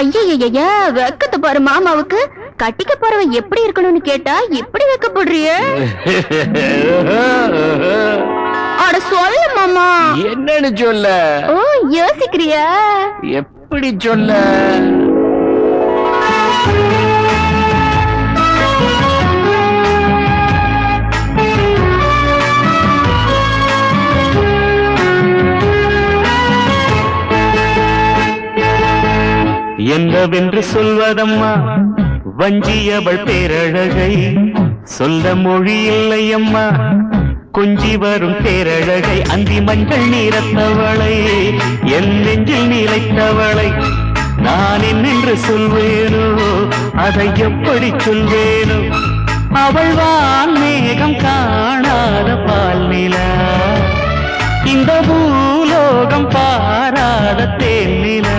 ஐயய்யய்ய வெக்கத்தை பாரு மாமாவுக்கு. கட்டிக்க போறவன் எப்படி இருக்கணும்னு கேட்டா எப்படி வெக்கப்படுறிய. அட சொல்லு மாமா. என்னன்னு சொல்ல? ஓ யோசிக்கிறியா? எப்படி சொல்ல? என்னவென்று சொல்வதம்மா வஞ்சியவள் பேரழகை. சொல்ல மொழி இல்லை அம்மா கொஞ்சி வரும் பேரழகை. அந்தி மஞ்சள் நீரத்தவளை என் நெஞ்சில் நிலைத்தவளை. நான் என்னென்று சொல்வேனோ அதை எப்படி சொல்வேனோ. அவள் வான் மேகம் காணாத பால் நிலா. இந்த பூலோகம் பாராத தேன் நிலா.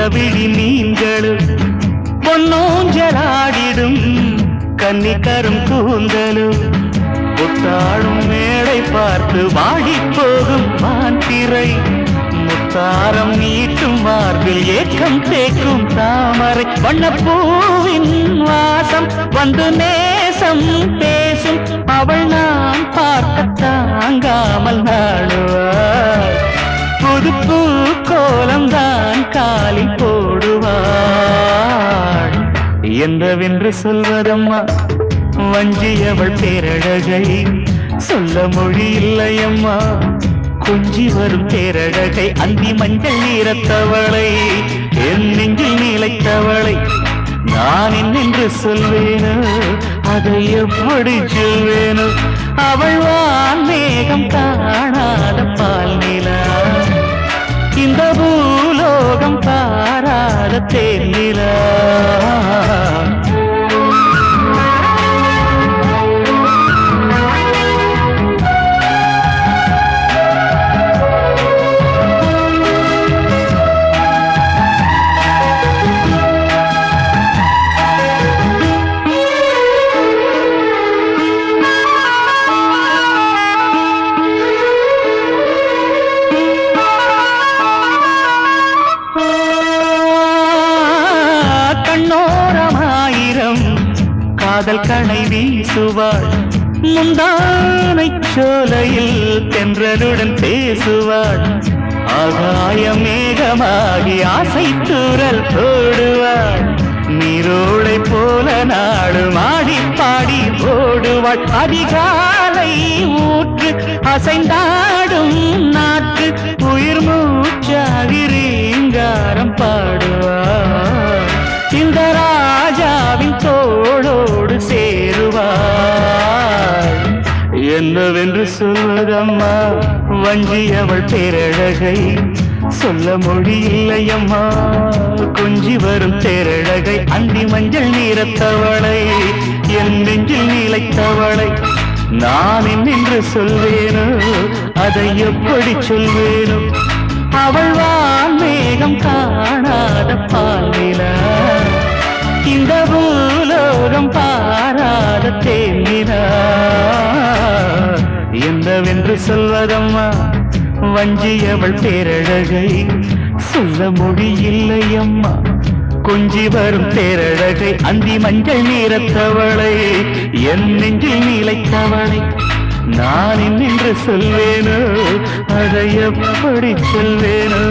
சிந்தவிழி மீன்களும் பொன்னோஞ்சலாடிடும் கன்னிக்கரும் கூந்தலும். புத்தாடும் மேடை பார்த்து வாடி போகும் வான்திரை முத்தாரம் நீட்டும் மார்பில் ஏக்கம் தேக்கும் தாமரை. வண்ணப்பூவின் வாசம் வந்து நேசம் பேசும். அவள் நான் பார்க்க தாங்காமல் நாடுவாள் புது பூ கோலம் காலி போடுவாள். என்றவென்று சொல்வதம்மா வஞ்சியவள் பேரழகை. சொல்ல மொழி இல்லையம்மா கொஞ்சி வரும் பேரழகை. அந்தி மஞ்சள் நீரத்தவளை என் நெஞ்சில் நிலைத்தவளை. நான் என்னென்று சொல்வேனோ அதை எப்படி சொல்வேனோ அவள் வான் பாராத காதல் கணை வீசுவாள் முந்தானை சோலையில் தென்றலுடன் பேசுவாள் ஆகாய மேகமாகி ஆசை தூரல் போடுவாள் நீரோடை போல நாடு மாடி பாடி ஓடுவாள். அதிகாலை ஊற்று அசைந்தாடும் நான். என்னவென்று சொல்வதம்மா? வஞ்சி அவள் பேரழகை சொல்ல மொழி இல்லையம்மா கொஞ்சி வரும் தேரழகை அந்தி மஞ்சள் நீரத்தவளை என் நெஞ்சில் நிலைத்தவளை நான் நின்று சொல்வேனோ? அதை எப்படி சொல்வேனோ? அவள் வான் மேகம் காணாத பால் நிலா. இந்த பூலோகம் என்னவென்று சொல்வதம்மா வஞ்சியவள் பேரழகை சொல்ல மொழி இல்லையம்மா கொஞ்சி வரும் பேரழகை அந்தி மஞ்சள் நீரத்தவளை என் நெஞ்சில் நிலைத்தவளை நான் நின்று சொல்வேனோ அதை எப்படி சொல்வேனோ.